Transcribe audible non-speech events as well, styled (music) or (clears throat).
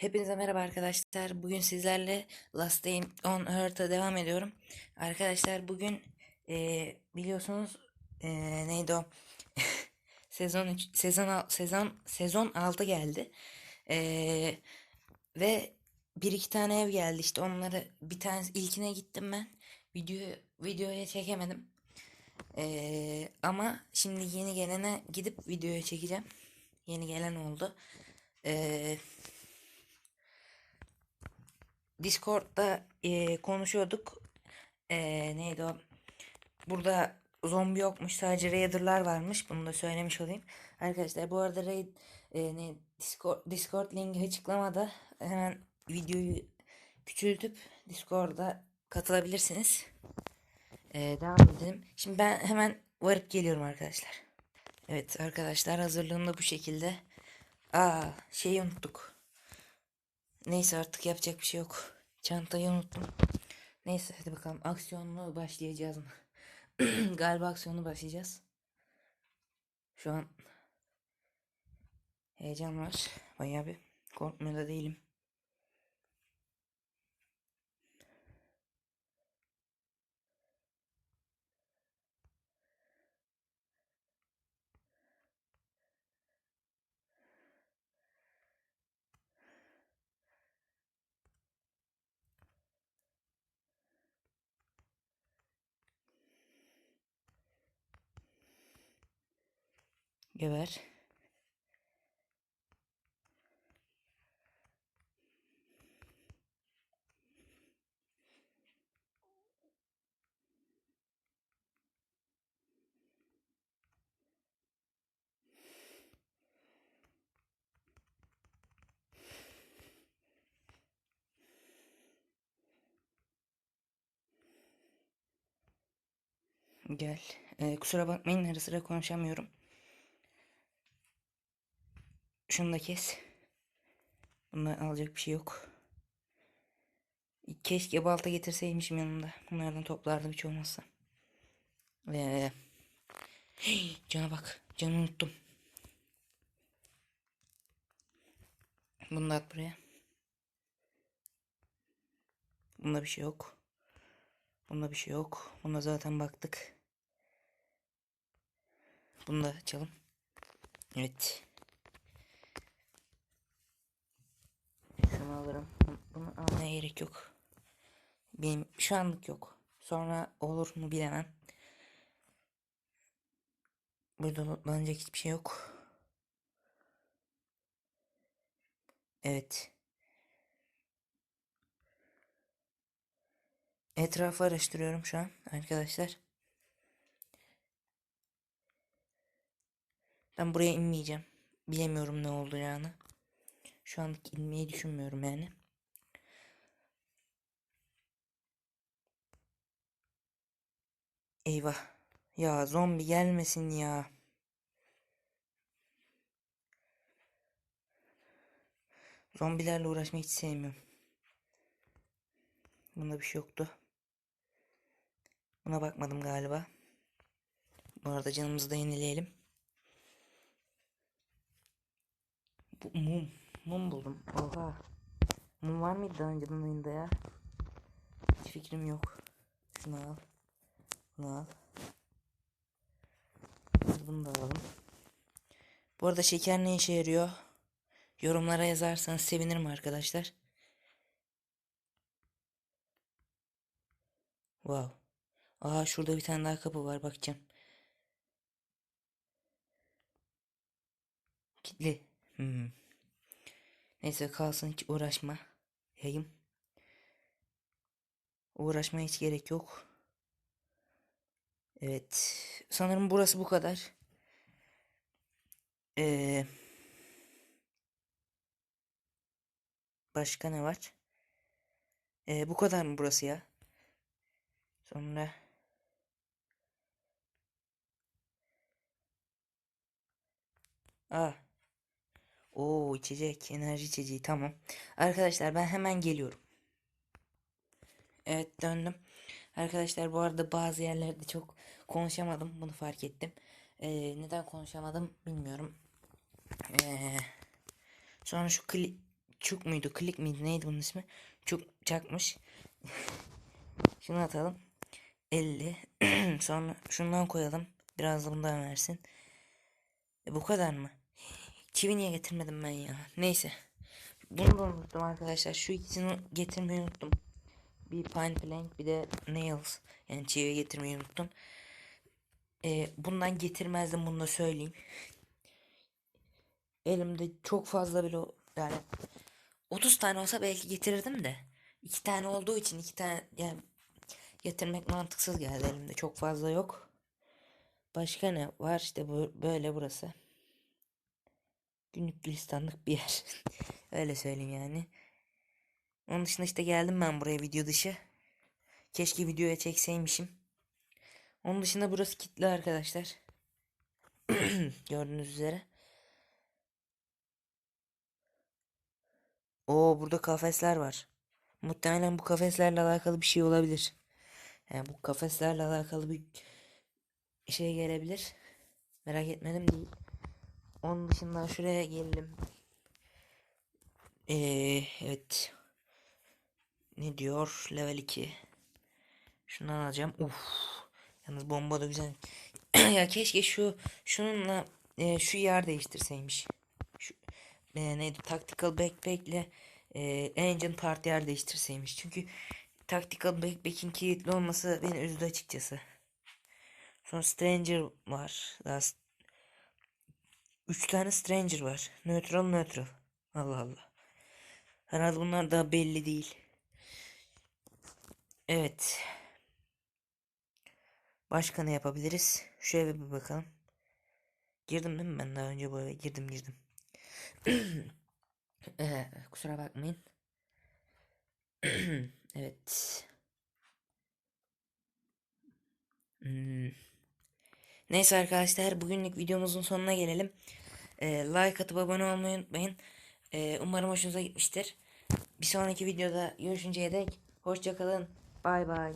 Hepinize merhaba arkadaşlar. Bugün sizlerle Last Day on Earth'a devam ediyorum. Arkadaşlar bugün eee, biliyorsunuz eee, neydi o? (laughs) sezon 3, sezon sezon sezon 6 geldi. Eee, ve bir iki tane ev geldi işte onları bir tanesi ilkine gittim ben. Video videoya çekemedim. Eee, ama şimdi yeni gelene gidip videoya çekeceğim. Yeni gelen oldu. Eee Discord'da eee, konuşuyorduk. Eee, neydi o? Burada zombi yokmuş. Sadece Raider'lar varmış. Bunu da söylemiş olayım. Arkadaşlar bu arada Raid eee, ne Discord, Discord linki açıklamada. Hemen videoyu küçültüp Discord'a katılabilirsiniz. Eee, devam edelim. Şimdi ben hemen varıp geliyorum arkadaşlar. Evet arkadaşlar hazırlığım da bu şekilde. Aa şeyi unuttuk. Neyse artık yapacak bir şey yok. Çantayı unuttum. Neyse hadi bakalım aksiyonlu başlayacağız mı? (clears throat) Galiba aksiyonlu başlayacağız. Şu an heyecan var. Bayağı bir korkmuyor da değilim. Geber. Gel. Ee, kusura bakmayın ara sıra konuşamıyorum. Şunu da kes. Bundan alacak bir şey yok. Keşke balta getirseymişim yanımda. Bunlardan toplardım hiç olmazsa. Ve Hey, cana bak. Canı unuttum. Bunu da at buraya. Bunda bir şey yok. Bunda bir şey yok. Bunda zaten baktık. Bunu da açalım. Evet. Şunu alırım. Bunu almaya gerek yok. Benim şu anlık yok. Sonra olur mu bilemem. Burada lootlanacak hiçbir şey yok. Evet. Etrafı araştırıyorum şu an arkadaşlar. Ben buraya inmeyeceğim. Bilemiyorum ne olacağını. Şu anlık inmeyi düşünmüyorum yani. Eyvah. Ya zombi gelmesin ya. Zombilerle uğraşmayı hiç sevmiyorum. Bunda bir şey yoktu. Buna bakmadım galiba. Bu arada canımızı da yenileyelim. Bu mum. Mum buldum. Oha. Mum var mıydı daha önceden oyunda ya? Hiç fikrim yok. Şunu al. Bunu al. Bunu da alalım. Bu arada şeker ne işe yarıyor? Yorumlara yazarsanız sevinirim arkadaşlar. Wow. Aa şurada bir tane daha kapı var bakacağım. Kilitli. Hmm. Neyse kalsın hiç uğraşma. Yayım. Uğraşmaya hiç gerek yok. Evet. Sanırım burası bu kadar. Ee, başka ne var? Ee, bu kadar mı burası ya? Sonra Aa. Oo içecek, enerji içeceği tamam. Arkadaşlar ben hemen geliyorum. Evet döndüm. Arkadaşlar bu arada bazı yerlerde çok konuşamadım. Bunu fark ettim. Ee, neden konuşamadım bilmiyorum. Ee, sonra şu kli Çuk muydu? Klik miydi? Neydi bunun ismi? Çuk çakmış. (laughs) Şunu atalım. 50. (clears throat) Sonra şundan koyalım. Biraz da bundan versin. E, bu kadar mı? Çivi niye getirmedim ben ya? Neyse. Bunu da unuttum arkadaşlar. Şu ikisini getirmeyi unuttum. Bir pine plank bir de nails. Yani çivi getirmeyi unuttum. E, bundan getirmezdim bunu da söyleyeyim. Elimde çok fazla bile yani 30 tane olsa belki getirirdim de. iki tane olduğu için iki tane yani getirmek mantıksız geldi elimde. Çok fazla yok. Başka ne var? İşte bu böyle burası. Günlük gülistanlık bir yer. (laughs) Öyle söyleyeyim yani. Onun dışında işte geldim ben buraya video dışı. Keşke videoya çekseymişim. Onun dışında burası kilitli arkadaşlar. (clears throat) Gördüğünüz üzere. Oo burada kafesler var. Muhtemelen bu kafeslerle alakalı bir şey olabilir. Yani bu kafeslerle alakalı bir şey gelebilir. Merak etmedim değil. Onun dışında şuraya gelelim. Ee, evet. Ne diyor? Level 2. Şundan alacağım. Uf. Yalnız bomba da güzel. (clears throat) ya keşke şu şununla e, şu yer değiştirseymiş. Şu e, neydi? Tactical backpack ile e, engine part yer değiştirseymiş. Çünkü tactical backpack'in kilitli olması beni üzdü açıkçası. Sonra stranger var. Daha üç tane stranger var. Neutral neutral. Allah Allah. Herhalde bunlar daha belli değil. Evet. Başka ne yapabiliriz? Şu eve bir bakalım. Girdim değil mi ben daha önce bu eve? Girdim girdim. (clears throat) Kusura bakmayın. (clears throat) evet. Hmm. Neyse arkadaşlar bugünlük videomuzun sonuna gelelim. Ee, like atıp abone olmayı unutmayın. Ee, umarım hoşunuza gitmiştir. Bir sonraki videoda görüşünceye dek hoşçakalın. Bay bay.